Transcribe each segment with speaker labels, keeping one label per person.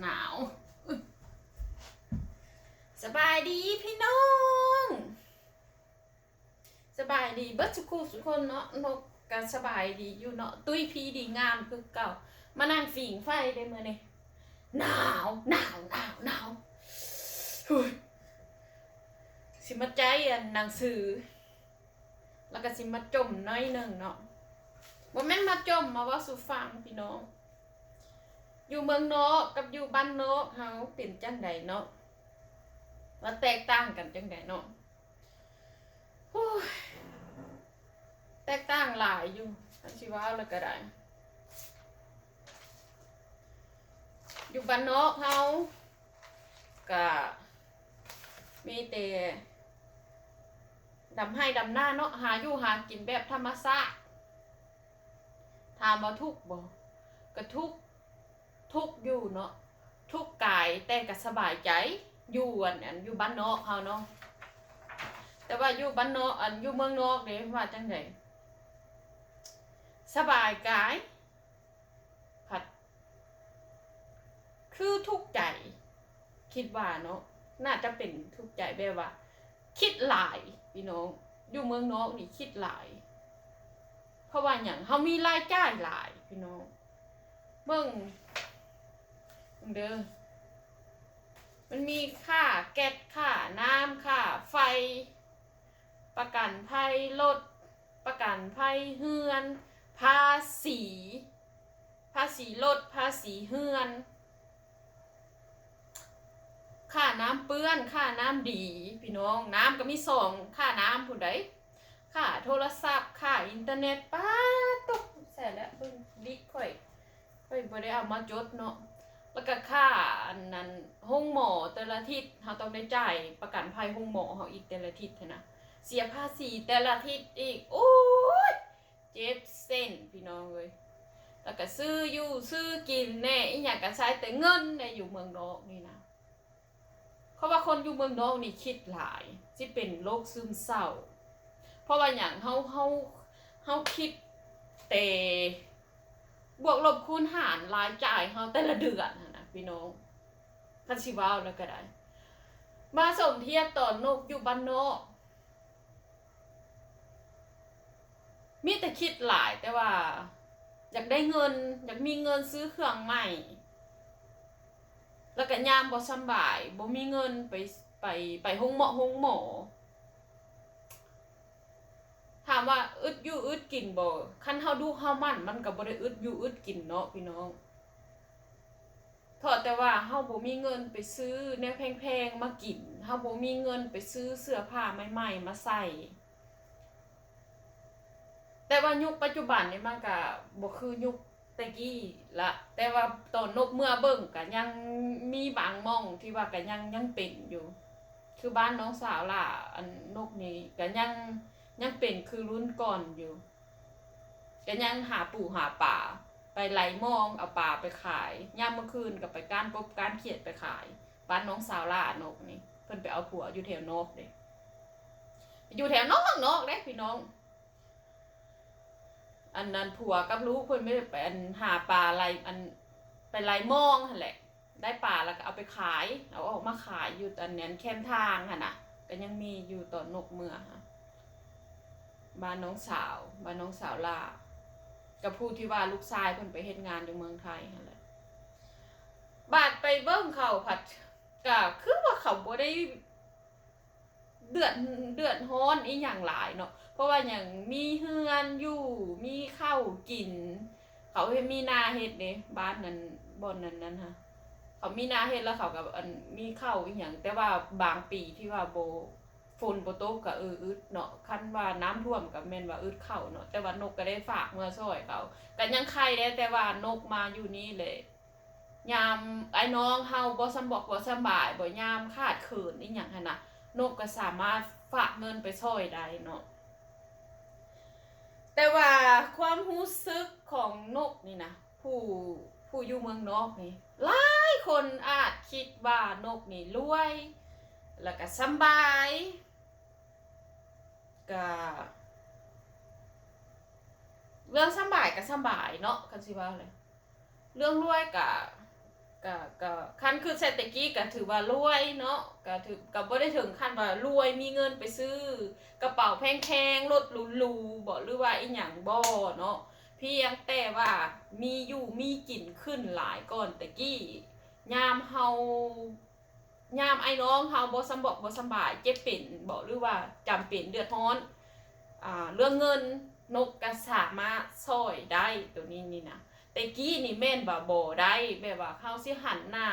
Speaker 1: หนาวสบายดีพี่น้อง สบายดีเบิดสุขุสุกคนเนาะนกก็สบายดีอยู่เนาะตุ้ยพีดีงามคือเก่า มานั่งฝิ่งไฟได้เมื่อนี่หนาวหนาวหนาวหนาวอุ๊ยสิมาใจอันหนังสือ แล้วก็สิมาจมน้อยหนึ่งเนาะบ่แม่นมาจมมาว่าสู่ฟังพี่น้อง อยู่เมืองนอกกับอยู่บ้านนอกเฮาเป็นจังใดเนาะว่าแตกต่างกันจังใดเนาะโอ้แตกต่างหลายอยู่อันสิว่าแล้วก็ได้อยู่บ้านนอกเฮาก็มีแต่ดำให้ดำหน้าเนาะหาอยู่หากินแบบธรรมชาติถามว่าทุกบ่ก็ทุกข ทุกอยู่เนาะทุกกายแต่ก็สบายใจอยู่อันอันอยู่บ้านนอกเฮาเนาะแต่ว่าอยู่บ้านนอกอันอยู่เมืองนอกเด้ว่าจังไดสบายกายผัด คือทุกใจคิดว่าเนาะน่าจะเป็นทุกใจแบบว่า คิดหลายพี่น้องอยู่เมืองนอกนี่คิดหลาย เพราะว่าอย่างเฮามีรายจ่ายหลายพี่น้องเบิ่ง เด้อมันมีค่าแก๊สค่าน้ำค่าไฟ ประกันภัยรถประกันภัยเฮือน ภาษี ภาษีรถภาษีเฮือนค่าน้ำเปื้อนค่าน้ำดี พี่น้องน้ำก็มีสองค่าน้ำผู้ใดค่าโทรศัพท์ค่าอินเทอร์เน็ตป้าตกแสนแล้วเบิ่งดิข่อยไปบ่ได้เอามาจดเนาะ แล้วก็ค่าอันนั้นห้องหมอแต่ละทิศเราต้องได้จ่ายประกันภัยห้องหมอเขาอีกแต่ละทิศนนะเสียภาษีแต่ละทิศอีกโอ้ยเจ็บเส้นพี่น้องเลยแล้วก็ซื้ออยู่ซื้อกินแน่อีหยังก็ใช้แต่เงินในอยู่เมืองนอกนี่นะเพราะว่าคนอยู่เมืองนอกนี่คิดหลายที่เป็นโรคซึมเศร้า เพราะว่าอย่างเฮาเฮาเฮาคิดแต่ บวกลบคูณหารรายจ่ายเขาแต่ละเดือนนะพี่น้องคันชิวาวแล้วก็ได้ มาสมเทียบต่อนกอยู่บ้านนอกมีแต่คิดหลายแต่ว่า อยากได้เงิน อยากมีเงินซื้อเครื่องใหม่ แล้วก็ยามบ่สบายบ่มีเงินไปไปไปห้องหมอห้องหมอ ถามว่าอึดอยู่อึดกินบ่คันเฮาดูเฮามันมันก็บ่ได้อึดอยู่อึดกินเนาะพี่น้องถอดแต่ว่าเฮาบ่มีเงินไปซื้อแนวแพงๆมากินเฮาบ่มีเงินไปซื้อเสื้อผ้าใหม่ๆมาใส่แต่ว่ายุคปัจจุบันนี่มันก็บ่คือยุคแต่กี้ละแต่ว่าตอนนกเมื่อเบิ่งก็ยังมีบางม่องที่ว่าก็ยังยังเป็นอยู่ คือบ้านน้องสาวล่ะอันนกนี่ก็ยัง ยังเป็นคือรุ่นก่อนอยู่ก็ยังหาปู่หาป่า ไปไหลมองเอาป่าไปขายย่ามเมื่อคืนก็ไปก้านปบก้านเขียดไปขายบ้านน้องสาวล่านกนี่เพิ่นไปเอาผัวอยู่แถวนอกเด้อยู่แถวนอกนอกเด้พี่น้อง อันนั้นผัวกับลูกเพิ่นไม่ได้ไปอันหาปลาอะไหลอันไปไหลมองหั่นแหละ ได้ปลาแล้วก็เอาไปขายเอาออกมาขายอยู่ตอนนั้นแคมทางหั่นน่ะก็ยังมีอยู่ตอนนกเมื่อค่ะ บ้านน้องสาวบ้านน้องสาวล่ากับผู้ที่ว่าลูกชายเพิ่นไปเฮ็ดงานอยู่เมืองไทยนั่นแหละบาดไปเบิ่งเขาผัดก็คือว่าเขาบ่ได้เดือดเดือดร้อนอีหยังหลายเนาะเพราะว่าอย่างมีเฮือนอยู่มีข้าวกิน เขาเฮ็ดมีนาเฮ็ดเด้บ้านนั้นบ่อนนั้นนั้นฮะเขามีนาเฮ็ดแล้วเขากับอันมีข้าวอีหยังแต่ว่าบางปีที่ว่าโบ ฝนบ่ตกก็เอออึดเนาะคันว่าน้ำท่วมก็แม่นว่าอึดเข้าเนาะแต่ว่านกก็ได้ฝากเมื่อช่วยเขาก็ยังไข่ได้แต่ว่านกมาอยู่นี่เลยยามไอ้น้องเฮาบ่สำบอกบ่สำบายบ่ยามขาดเขินอีหยังหั่นน่ะนกก็สามารถฝากเงินไปช่วยได้เนาะแต่ว่าความรู้สึกของนกนี่นะผู้ผู้อยู่เมืองนอกนี่หลายคนอาจคิดว่านกนี่รวย แล้วก็สบาย ก็เรื่องสบายก็สบายเนาะคันสิว่าเลยเรื่องรวยก็ก็ก็ขั้นคือเศรษฐกิจก็ถือว่ารวยเนาะก็ถือก็บ่ได้ถึงขั้นว่ารวยมีเงินไปซื้อ กระเป๋าแพงๆรถหรูๆบ่หรือว่าอีหยังบ่เนาะเพียงแต่ว่ามีอยู่มีกินขึ้นหลายก่อนแต่กี้ยามเฮา ยามไอ้น้องเฮาบ่สำบอกบ่สำบายเจ็บเป็นบ่หรือว่าจำเป็นเดือดร้อนอ่าเรื่องเงินนกก็สามารถช่วยได้ตัวนี้นี่นะแต่กี้นี่แม่นบ่าบ่ได้แบบว่าเฮาสิหันหน้า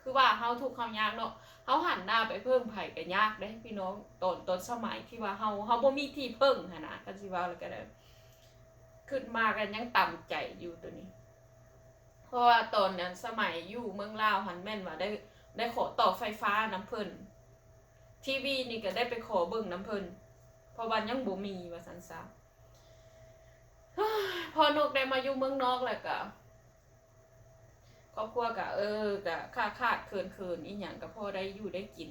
Speaker 1: คือว่าเฮาทุกข์เฮายากเนาะเฮาหันหน้าไปเพิ่งไผก็ยากเด้พี่น้องตอนตอนสมัยที่ว่าเฮาเฮาบ่มีที่เพิ่งหั่นนะก็สิว่าแล้วก็ได้ขึ้นมากันยังต่ำใจอยู่ตัวนี้ เพราะว่าตอนนั้นสมัยอยู่เมืองลาวหันแม่นว่าได้ ได้ขอต่อไฟฟ้าน้ำเพิ่นทีวีนี่ก็ได้ไปขอเบิ่งน้ำเพิ่นเพราะว่ายังบ่มีว่าซั่นซะพอนกได้มาอยู่เมืองนอกแล้วก็ครอบครัวก็เออก็ค่าขาดเคินเคินอีหยังก็พอได้อยู่ได้กิน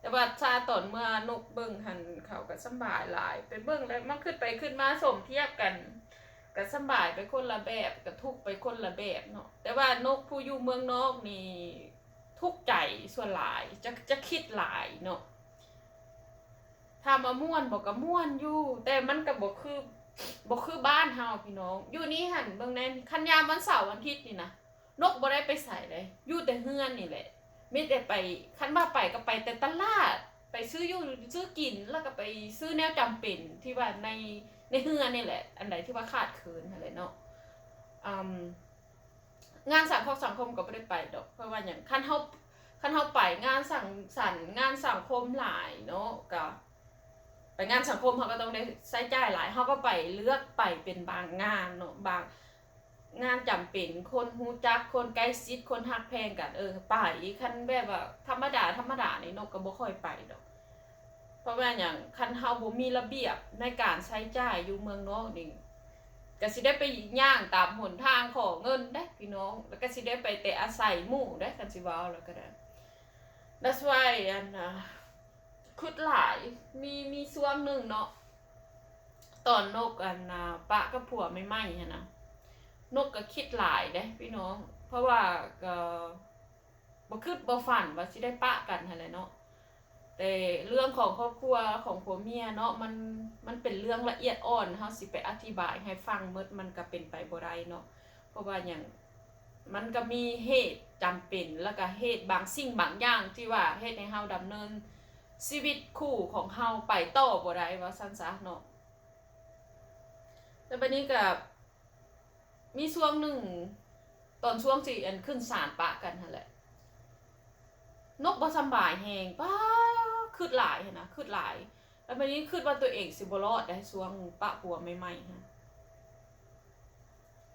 Speaker 1: แต่ว่าชาตอนเมื่อนกเบิ่งหันเขาก็สบายหลาย ไปเบิ่งแล้วมันขึ้นไปขึ้นมาสมเทียบกันก็สบายไปคนละแบบก็ทุกไปคนละแบบเนาะแต่ว่านกผู้อยู่เมืองนอกนี่ ทุกใจส่วนหลายจะจะคิดหลายเนาะถามาม่วนบอกก็ม่วนอยู่ แต่มันก็บอกคือบ่คือบ้านเฮาพี่น้อง อยู่นี่หันเบิ่งแน่นคันยามวันเสาร์วันอาทิตย์นี่นะนกบ่ได้ไปใส่เลยอยู่แต่เฮือนนี่แหละมีแต่ไปคันว่าไปก็ไปแต่ตลาด ไปซื้ออยู่ซื้อกินแล้วก็ไปซื้อแนวจำเป็นที่ว่าในในเฮือนนี่แหละ อันใดที่ว่าขาดคินอะไรเนาะอืม งานสังคมสังคมก็บ่ได้ไปดอกเพราะว่าหยังคันเฮาคันเฮาไปงานสังสรรค์งานสังคมหลายเนาะก็ไปงานสังคมเขาก็ต้องได้ใช้จ่ายหลายเขาก็ไปเลือกไปเป็นบางงานเนาะบางงานจำเป็นคนฮู้จักคนใกล้ชิดคนฮักแพงกันเออไปคันแบบว่าธรรมดาธรรมดานี่นกก็บ่ค่อยไปดอก เพราะว่าอย่างคันเฮาบ่มีระเบียบในการใช้จ่ายอยู่เมืองนอกนี่ ก็สิได้ไปย่างตามหนทางของเงินได้พี่น้อง แล้วก็สิได้ไปแต่อาศัยหมู่ได้กันสิว้าแล้วก็ได้ That's why อันนะคุดหลายมีมีช่วงหนึ่งเนาะตอนนกอันนะปะกับผัวไม่ไหม้ฮะนะนกก็คิดหลายเด้พี่น้อง เพราะว่าก็บ่คิดบ่ฝันว่าสิได้ปะกันหั่นแหละเนาะ แต่เรื่องของครอบครัวของผัวเมียเนาะมันมันเป็นเรื่องละเอียดอ่อนเฮาสิไปอธิบายให้ฟังหมดมันก็เป็นไปบ่ได้เนาะเพราะว่าอย่างมันก็มีเหตุจำเป็นแล้วก็เหตุบางสิ่งบางอย่างที่ว่าเฮ็ดให้เฮาดำเนินชีวิตคู่ของเฮาไปต่อบ่ได้ว่าซั่นซะเนาะแต่บัดนี้ก็มีช่วงหนึ่งตอนช่วงที่อันขึ้นศาลปะกันหั่นแหละ นกบ่สบายแหงป้าคืดหลายหั้นนะคืดหลาย แล้วบันนี้คืดว่าตัวเองสิบรอดได้ช่วงปะปัวใหม่ๆฮะ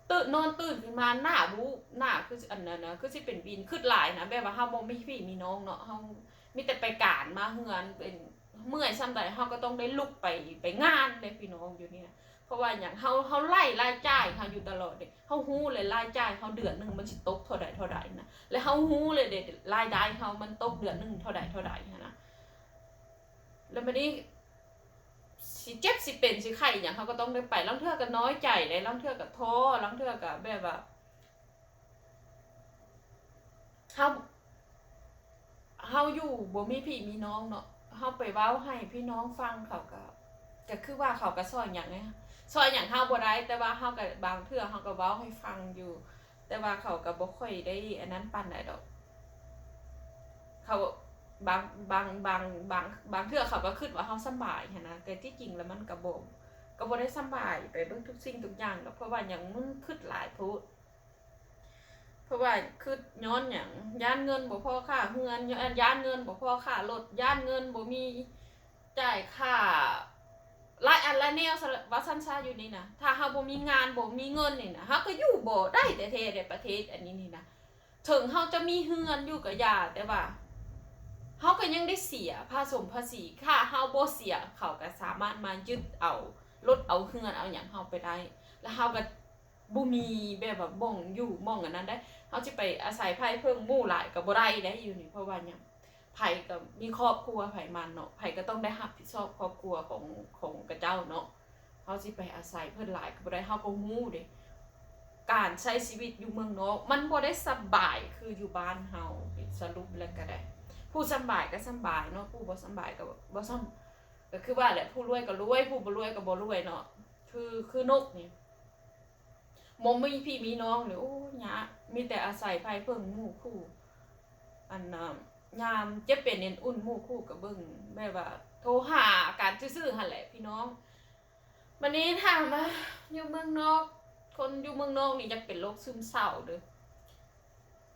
Speaker 1: ตื่นนอนตื่นขึ้นมาหน้าบูหน้าคืออันนั้นนะคือสิเป็นวินคืดหลายนะแบบว่าเฮาบ่มีพี่มีน้องเนาะเฮามีแต่ไปการมาเฮือนเป็น เมื่อยซ้ำใดเฮาก็ต้องได้ลุกไปไปงานเลยพี่น้องอยู่เนี่ยเพราะว่าอย่างเฮาเฮาไล่รายจ่ายเฮาอยู่ตลอดเด้เฮาฮู้เลยรายจ่ายเฮาเดือนหนึงมันสิตกเท่าใดเท่าใดนะแล้วเฮาฮู้เลยเด้รายได้เฮามันตกเดือนหนึงเท่าใดเท่าใดนะแล้วบัดนี้สิเจ็บสิเป็นสิไข้อย่างเฮาก็ต้องได้ไปลางเทื่อก็น้อยใจเลยลางเทื่อก็ท้อลางเทื่อก็แบบว่าเฮาเฮาอยู่บ่มีพี่มีน้องเนาะ เฮาไปเว้าให้พี่น้องฟังเขาก็ก็คือว่าเขาก็สอนหยังไงสอนหยังเฮาบ่ได้แต่ว่าเฮาก็บางเทื่อเฮาก็เว้าให้ฟังอยู่ แต่ว่าเขาก็บ่ค่อยได้อันนั้นปานใดดอก เขาบางบางบางบางบางเทื่อเขาก็คิดว่าเฮาสบายหันนะแต่ที่จริงแล้วมันก็บ่ก็บ่ได้สบายไปเบิ่งทุกสิ่งทุกอย่างดอกเพราะว่าหยังมันคิดหลายโพด ราะว่าคือย้อนอย่างย่านเงินบ่พอค่าเฮือนย่านเงินบ่พอค่ารถย่านเงินบ่มีจ่ายค่าหลายอันหลายแนวสำหรับว่าซั่นซาอยู่นี่นะถ้าเฮาบ่มีงานบ่มีเงินนี่นะเฮาก็อยู่บ่ได้แต่แท้ในประเทศอันนี้นี่นะถึงเฮาจะมีเฮือนอยู่ก็อย่าแต่ว่าเฮาก็ยังได้เสียภาษีภาษีค่าเฮาบ่เสียเขาก็สามารถมายึดเอารถเอาเฮือนเอาหยังเฮาไปได้ แล้วเฮาก็บ่มีแบบว่าบ่องอยู่หม่องอันนั้นได้ เขาจะไปอาศัยไผ่เพิ่งมู่หลายกับบ่ได้ได้อยู่นี่เพราะว่าหยังไผ่ก็มีครอบครัวไผ่มันเนาะไผ่ก็ต้องได้รับผิดชอบครอบครัวของของกระเจ้าเนาะเขาสิไปอาศัยเพิ่นหลายก็บ่ได้เฮาก็ฮู้เด้การใช้ชีวิตอยู่เมืองนอกมันบ่ได้สบายคืออยู่บ้านเฮาสรุปแล้วก็ได้ ผู้สบายก็สบายเนาะผู้บ่สบายก็บ่สำก็คือว่าแหละผู้รวยก็รวยผู้บ่รวยก็บ่รวยเนาะคือคือนกนี่ มมีพี่มีน้องเลยโอ้ยะมีแต่อาศัยภายเพิ่งหมู่คู่ อันน่ะยามเจ็บเป็นเอ็นอุ่นหมู่คู่กับเบิ่งแบบว่า โทรหาการซื่อๆหั่นแหละพี่น้องวันนี้ถามว่าอยู่เมืองนอก คนอยู่เมืองนอกนี่จะเป็นโรคซึมเศร้าเด้อ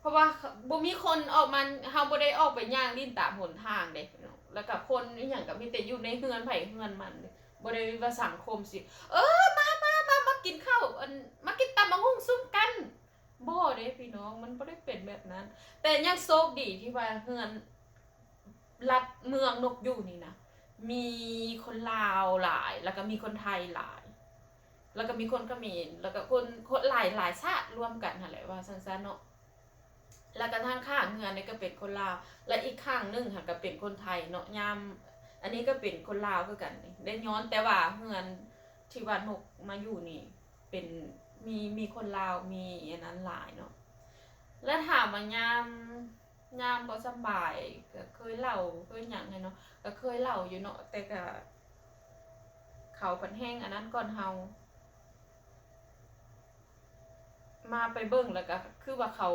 Speaker 1: เพราะว่าบ่มีคนออกมาเฮาบ่ได้ออกไปย่างลิ้นตามหนทางเด้พี่น้องแล้วก็คนอีหยังก็มีแต่อยู่ในเฮือนไผเฮือนมันเด้บ่ได้ว่าสังคมสิ เออมา กินข้าวอันมากินตำบักหุ่งซุ่มกันบ่เด้พี่น้องมันบ่ได้เป็นแบบนั้น แต่ยังโชคดีที่ว่าเฮือนรัดเมืองนกอยู่นี่นะมีคนลาวหลาย แล้วก็มีคนไทยหลาย แล้วก็มีคนเขมรแล้วก็คนคนหลายหลายชาติร่วมกันหั่นแหละว่าซั่นๆเนาะแล้วก็ทางข้างเฮือนนี่ก็เป็นคนลาว และอีกข้างหนึงค่ะก็เป็นคนไทยเนาะยามอันนี้ก็เป็นคนลาวคือกันนี่ได้ย้อนแต่ว่าเฮือนที่ว่านกมาอยู่นี่ เป็นมีมีคนลาวมีอันนั้นหลายเนาะแล้วถามว่ายามยามบ่สบายก็เคยเล่าเคยหยังให้เนาะก็เคยเล่าอยู่เนาะแต่ก็เขาเพันแห้งอันนั้นก่อนเฮามาไปเบิ่งแล้วก็คือว่าเขา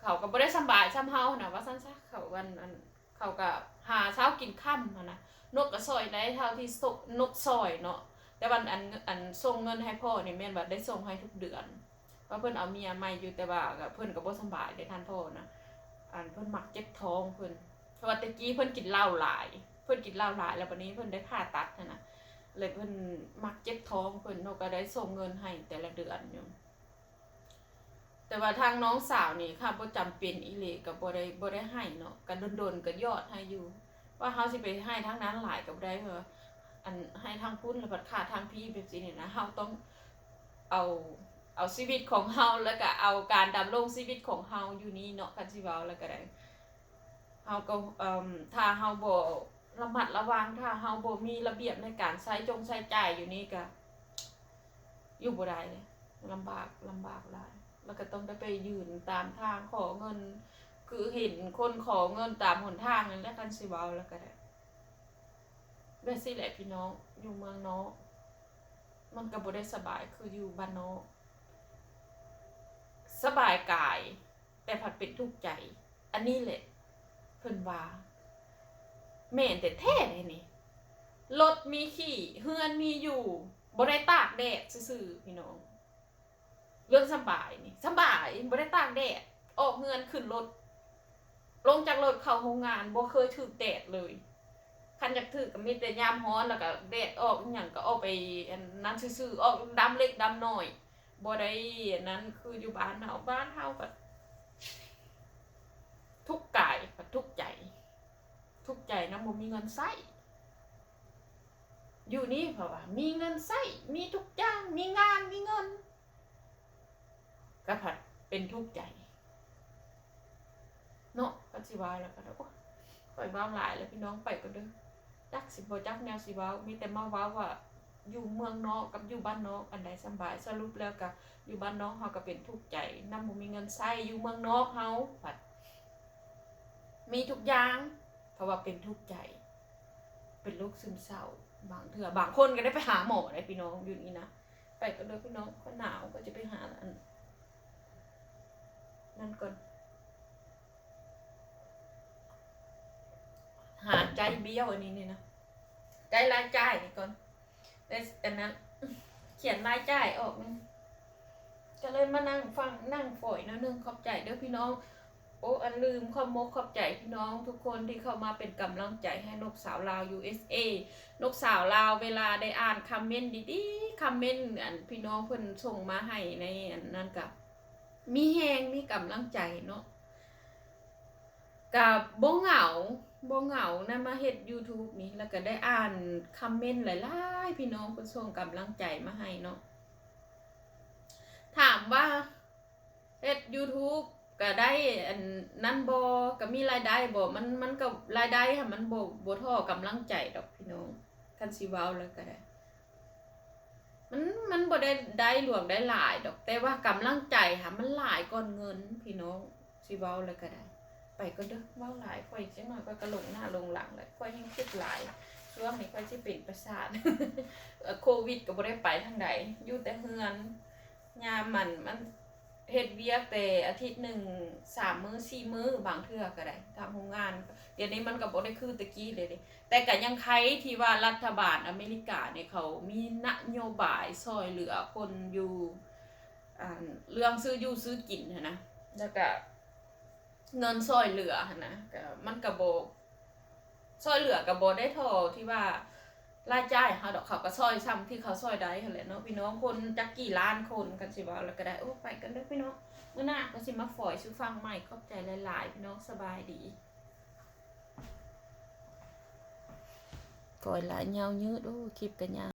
Speaker 1: เขาก็บ่ได้สบายซ้ำเฮานะว่าซั่นซะเขาวันอันเขาก็หาเช้ากินค่ำอะนะนกก็ซอยได้เท่าที่นกซอยเนาะ แต่วันอันอันส่งเงินให้พ่อนี่แม่นว่าได้ส่งให้ทุกเดือนเพราะเพิ่นเอาเมียใหม่อยู่แต่ว่าก็เพิ่นก็บ่สบายได้ท่านพ่อนะอันเพิ่นมักเจ็บท้องเพิ่นเพราะว่าตะกี้เพิ่นกินเหล้าหลาย เพิ่นกินเหล้าหลายแล้วบัดนี้เพิ่นได้ผ่าตัดนะนะเลยเพิ่นมักเจ็บท้องเพิ่นนก็ได้ส่งเงินให้แต่ละเดือนอยู่แต่ว่าทางน้องสาวนี่ค่ะบ่จำเป็นอีหลีก็บ่ได้บ่ได้ให้เนาะกันโดนๆก็ยอดให้อยู่ ว่าเฮาสิไปให้ทางนั้นหลายก็บ่ได้เพราะ อันให้ทางพุ่นแล้วบัดขาดทางพี่แบบนี้นี่นะเฮาต้องเอาเอาชีวิตของเฮาแล้วก็เอาการดำรงชีวิตของเฮาอยู่นี่เนาะคันสิเว้าแล้วก็ได้เฮาก็เอ่อถ้าเฮาบ่ระมัดระวังถ้าเฮาบ่มีระเบียบในการใช้จงใช้จ่ายอยู่นี่ก็อยู่บ่ได้เลยลำบากลำบากหลายแล้วก็ต้องได้ไปยืนตามทางขอเงิน คือเห็นคนขอเงินตามหนทางนั่นแหละกันสิเว้าแล้วก็ได้ แบบสิแหละพี่น้องอยู่เมืองนอกมันก็บ่ได้สบายคืออยู่บ้านนอกสบายกาย แต่ผัดเป็นทุกข์ใจ อันนี้แหละเพิ่นว่าแม่นแต่แท้เลยนี่รถมีขี่เฮือนมีอยู่บ่ได้ตากแดดซื่อๆพี่น้อง เรื่องสบายนี่สบายบ่ได้ตากแดดออกเงินขึ้นรถลงจากรถเข้าโรงงานบ่เคยถึกแดดเลย คันอยากถึกก็มีแต่ยามร้อนแล้วก็แดดออกอหย่างก็ออกไปอันนั้นซื่อๆออกดำเล็กดำน้อยบ่ได้อันนั้นคืออยู่บ้านเฮาบ้านเฮาก็ทุกข์กายกับทุกข์ใจ ทุกข์ใจนะบ่มีเงินใช้อยู่นี่เพราะว่ามีเงินใช้มีทุกอย่างมีงานมีเงินก็ผัดเป็นทุกข์ใจเนาะก็สิว่าแล้วก็เด้อโอ๊ยปล่อยว้าหลายแล้วพี่น้องไปก็เด้อ จักสิบ่จักแนวสิเว้ามีแต่มาเว้าว่าอยู่เมืองนอกกับอยู่บ้านนอกอันใดสบายสรุปแล้วก็อยู่บ้านนอกเฮาก็เป็นทุกข์ใจนำบ่มีเงินใช้อยู่เมืองนอกเฮาผัดมีทุกอย่างเพราะว่าเป็นทุกข์ใจ เป็นโรคซึมเศร้า บางเถื่อบางคนก็ได้ไปหาหมอได้พี่น้องอยู่นี่นะไปก็เด้อพี่น้องก็หนาวก็จะไปหาอันนั่นก่อน หาใจเบี้ยวอันนี้นี่นะใจรายจ่ายนี่ก่อนแต่อันนั้น เขียนรายจ่ายออกก็เลยมานั่งฟังนั่งฝอยนะนึงขอบใจเด้อพี่น้อง โอ้อันลืมขอบมกขอบใจพี่น้องทุกคนที่เข้ามาเป็นกำลังใจให้นกสาวลาว USA นกสาวลาวเวลาได้อ่านคอมเมนต์ดีๆคอมเมนต์อันพี่น้องเพิ่นส่งมาให้ในอันนั้นกับมีแหงมีกำลังใจเนาะ กับบ่เหงาบ่เหงานะมาเฮ็ด YouTube นี่แล้วก็ได้อ่านคอมเมนต์หลายๆพี่น้องเพิ่นส่งกำลังใจมาให้เนาะถามว่าเฮ็ด YouTube ก็ได้อันนั้นบ่ก็มีรายได้บ่มันมันก็รายได้ค่ะมันบ่บ่ท่ากำลังใจดอกพี่น้องคันสิเว้าแล้วก็ได้มันมันบ่ได้ได้หลวงได้หลายดอก แต่ว่ากำลังใจค่ะมันหลายก่อนเงินพี่น้องสิเว้าเลยก็ได้ ไปก็เด้อเว้าหลายค่อยจังหน่อยก็กระลงหน้าลงหลังเลยค่อยยังคิดหลายช่วงนี้ค่อยสิเป็นประสาทโควิดก็บ่ได้ไปทางใดอยู่แต่เฮือนยามมันมันเฮ็ดเวียกแต่อาทิตย์หนึ่งสามมื้อสี่มื้อบางเทื่อก็ได้ตามโรงงาน เดี๋ยวนี้มันก็บ่ได้คือตะกี้เลยเดแต่ก็ยังใครที่ว่ารัฐบาลอเมริกาเนี่ยเขามีนโยบายซอยเหลือคนอยู่อ่าเรื่องซื้ออยู่ซื้อกินนะแล้วก็ เงินซอยเหลือหั้นนะก็มันก็บ่ซอยเหลือก็บ่ได้ท่าที่ว่ารายจ่ายเขาดอกเขาก็ซอยซ้ำที่เขาซอยได้หั่นแหละเนาะพี่น้องคนจักกี่ล้านคนกันสิว่าแล้วก็ได้โอ้ไปกันเด้อพี่น้องเมื้อหน้าก็สิมาฝอยซื้อฟังใหม่ขอบใจหลายๆพี่น้องสบายดีฝอยหลายยาวยืดโอ้คลิปกันยาว